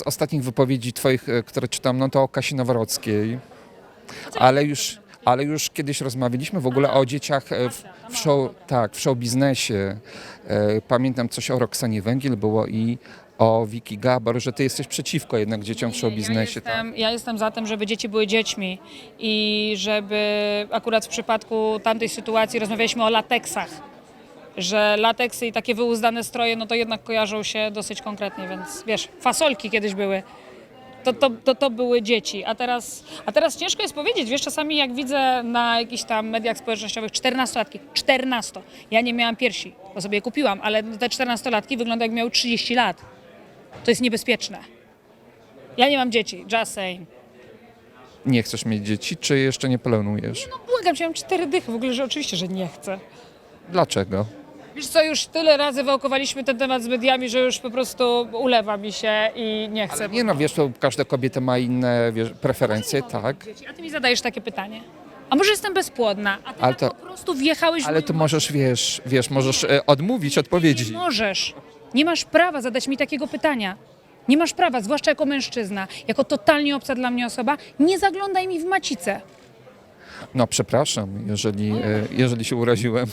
z ostatnich wypowiedzi twoich, e, które czytam, no to o Kasi Noworockiej. Ale już, ale już kiedyś rozmawialiśmy w ogóle o dzieciach e, w, w show, tak, w show biznesie. E, Pamiętam coś o Roxanie Węgiel było i o Wiki Gabor, że ty jesteś przeciwko jednak dzieciom w show biznesie. Ja tak? ja jestem za tym, żeby dzieci były dziećmi i żeby akurat w przypadku tamtej sytuacji rozmawialiśmy o lateksach, że lateksy i takie wyuzdane stroje, no to jednak kojarzą się dosyć konkretnie, więc wiesz, fasolki kiedyś były. To, to, to, to były dzieci, a teraz, a teraz ciężko jest powiedzieć, wiesz, czasami jak widzę na jakichś tam mediach społecznościowych 14-latki, 14, ja nie miałam piersi, bo sobie je kupiłam, ale te 14-latki wyglądają jak miały 30 lat. To jest niebezpieczne. Ja nie mam dzieci, just saying. Nie chcesz mieć dzieci, czy jeszcze nie planujesz? No błagam cię, mam cztery dychy, w ogóle, że oczywiście, że nie chcę. Dlaczego? Wiesz co, już tyle razy wałkowaliśmy ten temat z mediami, że już po prostu ulewa mi się i nie chcę. Nie no, wiesz, to każda kobieta ma inne wiesz, preferencje, tak? Dzieci. A ty mi zadajesz takie pytanie. A może jestem bezpłodna, a ty Ale tak to- po prostu wjechałeś w Ale moją ty możesz, wiesz, wiesz, możesz e, odmówić odpowiedzi. Nie możesz. Nie masz prawa zadać mi takiego pytania. Nie masz prawa, zwłaszcza jako mężczyzna, jako totalnie obca dla mnie osoba, nie zaglądaj mi w macicę. No przepraszam, jeżeli, e, jeżeli się uraziłem.